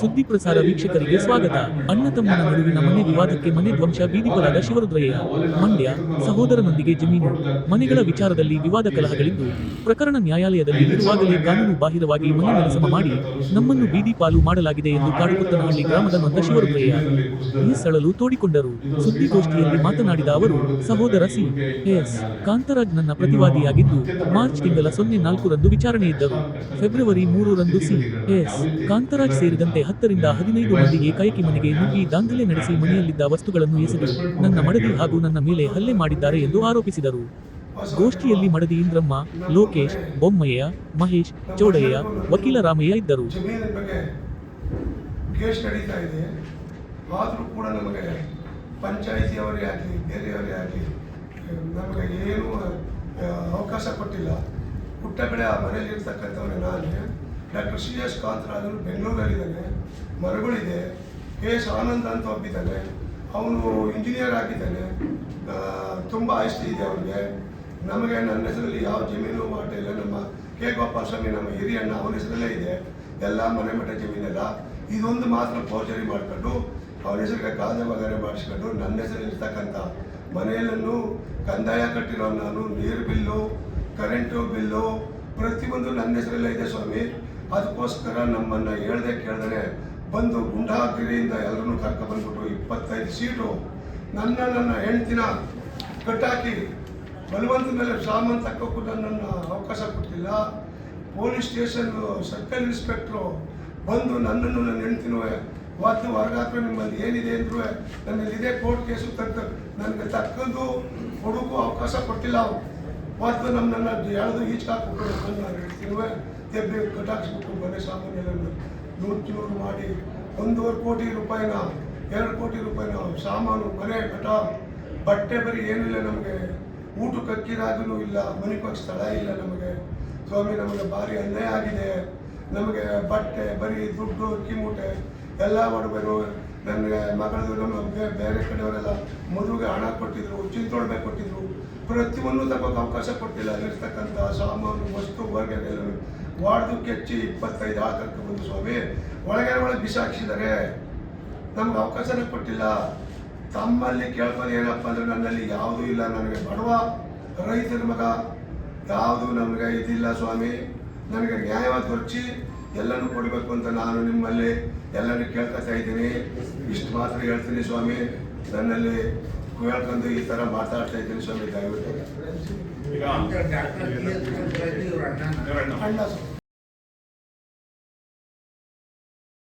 ಸುದ್ದಿ ಪ್ರಸಾರ ವೀಕ್ಷಕರಿಗೆ ಸ್ವಾಗತ. ಅಣ್ಣ ತಮ್ಮನ ನಡುವಿನ ಮನೆ ವಿವಾದಕ್ಕೆ ಮನೆ ಧ್ವಂಸ ಬೀದಿಪಾಲಾದ ಶಿವರುದ್ರಯ್ಯ, ಮಂಡ್ಯ ಸಹೋದರನೊಂದಿಗೆ ಜಮೀನು. ಮನೆಗಳ ವಿಚಾರದಲ್ಲಿ ವಿವಾದ ಕಲಹಗಳಿದ್ದು, ಪ್ರಕರಣ ನ್ಯಾಯಾಲಯದಲ್ಲಿ ಇರುವಾಗಲೇ ಕಾನೂನು ಬಾಹಿರವಾಗಿ ಮನೆ ನೆಲಸಮ ಮಾಡಿ ನಮ್ಮನ್ನು ಬೀದಿ ಪಾಲು ಮಾಡಲಾಗಿದೆ ಎಂದು ಕಾಡುಕೊತ್ತನಹಳ್ಳಿ ಗ್ರಾಮದ ನೊಂದ ಶಿವರುದ್ರಯ್ಯ. ಈ ಸಳಲು ತೋಡಿಕೊಂಡರು. ಸುದ್ದಿಗೋಷ್ಠಿಯಲ್ಲಿ ಮಾತನಾಡಿದ ಅವರು, ಸಹೋದರ ಸಿ. ಎಸ್. ಕಾಂತರಾಜ್ ನನ್ನ ಪ್ರತಿವಾದಿಯಾಗಿದ್ದು, ಮಾರ್ಚ್ ತಿಂಗಳ ಸೊನ್ನೆ ನಾಲ್ಕರಂದು ವಿಚಾರಣೆ ಇದ್ದರು. ಫೆಬ್ರವರಿ ಮೂರರಂದು ಸಿ. ಎಸ್. ಕಾಂತರಾಜ್ ಸೇರಿದಂತೆ ಹತ್ತರಿಂದ ಹದಿನೈದು ಮಂದಿ ಏಕಾಏಕಿ ಮನೆಗೆ ನುಗ್ಗಿ ದಾಂಧಲೆ ನಡೆಸಿ ಮನೆಯಲ್ಲಿದ್ದ ವಸ್ತುಗಳನ್ನು ಎಸೆದು ನನ್ನ ಮಡದಿ ಹಾಗೂ ನನ್ನ ಮೇಲೆ ಹಲ್ಲೆ ಮಾಡಿದ್ದಾರೆ ಎಂದು ಆರೋಪಿಸಿದರು. ಗೋಷ್ಠಿಯಲ್ಲಿ ಮಡದಿ ಇಂದ್ರಮ್ಮ ಲೋಕೇಶ್ ಬೊಮ್ಮಯ್ಯ ಮಹೇಶ್ ಚೌಡಯ್ಯ ವಕೀಲ ರಾಮಯ್ಯ ಇದ್ದರು. ಜಮೀನಿನ ಬಗ್ಗೆ ಕೇಸ್ ನಡೀತಾ ಇದೆ. ಆದರೂ ಕೂಡ ನಮಗೆ ಪಂಚಾಯಿತಿಯವರೇ ಆಗಲಿ ಬೇರೆಯವರೇ ಆಗಲಿ ನಮಗೆ ಏನೂ ಅವಕಾಶ ಕೊಟ್ಟಿಲ್ಲ. ಪುಟ್ಟ ಕಡೆ ಆ ಮನೇಲಿ ಇರ್ತಕ್ಕಂಥವ್ರೆ ನಾನು. ಡಾಕ್ಟರ್ ಸಿ ಎಸ್ ಕಾಂತರಾಜರು ಬೆಂಗಳೂರಲ್ಲಿದ್ದಾನೆ ಮರಗಳಿದೆ, ಕೆ ಎಸ್ ಆನಂದ್ ಅಂತ ಒಬ್ಬಿದ್ದಾನೆ, ಅವನು ಇಂಜಿನಿಯರ್ ಆಗಿದ್ದಾನೆ ತುಂಬ ಆಸ್ತಿ ಇದೆ ಅವನಿಗೆ ನಮಗೆ ನನ್ನ ಹೆಸರಲ್ಲಿ ಯಾವ ಜಮೀನು ಮಾಟ ಇಲ್ಲ ನಮ್ಮ ಕೆ ಗೋಪಾಲಸ್ವಾಮಿ ನಮ್ಮ ಹಿರಿಯಣ್ಣ, ಅವನ ಹೆಸರಲ್ಲೇ ಇದೆ. ಎಲ್ಲ ಮನೆ ಮಠ ಜಮೀನೆಲ್ಲ. ಇದೊಂದು ಮಾತ್ರ ಫೋರ್ಜರಿ ಮಾಡಿಕೊಂಡು, ಅವನ ಹೆಸರಿಗೆ ಕಾಗದ ವಗರೆ ಮಾಡಿಸ್ಕೊಂಡು, ನನ್ನ ಹೆಸರಲ್ಲಿ ಇರ್ತಕ್ಕಂಥ ಮನೆಯಲ್ಲೂ ಕಂದಾಯ ಕಟ್ಟಿರೋ ನಾನು ನೀರು ಬಿಲ್ಲು ಕರೆಂಟು ಬಿಲ್ಲು ಪ್ರತಿಯೊಂದು ನನ್ನ ಹೆಸರಲ್ಲೇ ಇದೆ ಸ್ವಾಮಿ. ಅದಕ್ಕೋಸ್ಕರ ನಮ್ಮನ್ನು ಹೇಳ್ದೆ ಕೇಳಿದ್ರೆ ಬಂದು ಗುಂಡಾಗಿರಿಯಿಂದ ಎಲ್ಲರನ್ನೂ ಕರ್ಕೊಬಂದ್ಬಿಟ್ಟು ಇಪ್ಪತ್ತೈದು ಸೀಟು. ನನ್ನ ನನ್ನ ಹೆಂಡ್ತಿನ ಕಟ್ಟಾಕಿ ಬಲವಂತ ಮೇಲೆ ಸಾಮಾನು ತಕ್ಕೋಕ್ಕೂ ನನ್ನನ್ನು ಅವಕಾಶ ಕೊಟ್ಟಿಲ್ಲ. ಪೊಲೀಸ್ ಸ್ಟೇಷನ್ ಸರ್ಕಲ್ ಇನ್ಸ್ಪೆಕ್ಟ್ರು ಬಂದು ನನ್ನನ್ನು ನನ್ನ ಹೆಂಡ್ತಿನೂ ಇವತ್ತು ಹೊರಗಾಕ್ರೆ ನಿಮ್ಮಲ್ಲಿ ಏನಿದೆ ಅಂದ್ರೂ ನನ್ನಲ್ಲಿ ಇದೇ ಕೋರ್ಟ್ ಕೇಸು ತಕ್ಕ ನನಗೆ ತಕ್ಕದ್ದು ಕೊಡೋಕ್ಕೂ ಅವಕಾಶ ಕೊಟ್ಟಿಲ್ಲ ಅವರು. ಒದ್ದು ನಮ್ಮನ್ನ ಎಳೆದು ಈಚೆ ಹಾಕ್ಬಿಟ್ಟು ನನ್ನ ಹೆಂಡ್ತಿನೂ ತೆಬ್ಬಿ ಕಟ್ಟಾಕ್ಸ್ಬಿಟ್ಟು ಮನೆ ಸಾಮಾನ್ಯ ನೂರು ನೂರು ಮಾಡಿ ಒಂದೂವರೆ ಕೋಟಿ ರೂಪಾಯಿನ, ಎರಡು ಕೋಟಿ ರೂಪಾಯಿನ ಸಾಮಾನು, ಮನೆ, ಕಟ, ಬಟ್ಟೆ ಬರೀ ಏನಿಲ್ಲ ನಮಗೆ. ಊಟಕ್ಕೆ ಅಕ್ಕಿರಾಗೂ ಇಲ್ಲ ಮನಿಕೋಕ್ಕೆ ಸ್ಥಳ ಇಲ್ಲ ನಮಗೆ. ಸ್ವಾಮಿ, ನಮಗೆ ಭಾರಿ ಅನ್ಯಾಯ ಆಗಿದೆ. ನಮಗೆ ಬಟ್ಟೆ ಬರೀ ದುಡ್ಡು, ಅಕ್ಕಿ ಮೂಟೆ ಎಲ್ಲ ಮಾಡಬೇಕು. ನನಗೆ ಮಗಳದು ನಮ್ಮ ಬೇರೆ ಕಡೆಯವರೆಲ್ಲ ಮದುವೆಗೆ ಹಣ ಕೊಟ್ಟಿದ್ರು ಚಿಂತೊಳ್ಬೇಕು ಕೊಟ್ಟಿದ್ರು. ಪ್ರತಿಯೊಂದು ತಗೋಕೆ ಅವಕಾಶ ಕೊಟ್ಟಿಲ್ಲ. ಅಲ್ಲಿರ್ತಕ್ಕಂಥ ಸಾಮಾನು, ವಸ್ತು, ಹೊರಗೆ ವಾಡ್ದು ಕೆಚ್ಚಿ ಇಪ್ಪತ್ತೈದು ಆತಕ್ಕೆ ಬಂದು ಸ್ವಾಮಿ. ಒಳಗೆ ಒಳಗೆ ಬಿಸಾಕಿಸಿದ್ದಾರೆ ನಮ್ಗೆ ಅವಕಾಶನೇ ಕೊಟ್ಟಿಲ್ಲ. ತಮ್ಮಲ್ಲಿ ಕೇಳ್ಬೋದು ಏನಪ್ಪ ಅಂದ್ರೆ ನನ್ನಲ್ಲಿ ಯಾವುದೂ ಇಲ್ಲ, ನನಗೆ ಬಡವ ರೈತರ ಮಗ ಯಾವುದು ನಮಗೆ ಇದಿಲ್ಲ ಸ್ವಾಮಿ. ನನಗೆ ನ್ಯಾಯ ದೊರಚಿ ಎಲ್ಲನೂ ಕೊಡಬೇಕು ಅಂತ ನಾನು ನಿಮ್ಮಲ್ಲಿ ಎಲ್ಲನೂ ಕೇಳ್ಕೊತಾ ಇದ್ದೀನಿ. ಇಷ್ಟು ಮಾತ್ರ ಹೇಳ್ತೀನಿ ಸ್ವಾಮಿ. ನನ್ನಲ್ಲಿ ಕೇಳ್ಕೊಂಡು ಈ ಥರ ಮಾತಾಡ್ತಾ ಇದ್ದೀನಿ ಸ್ವಾಮಿ ದಯವಿಟ್ಟು ಈಗ ಅಣ್ಣ ಸ್ವಾಮಿ.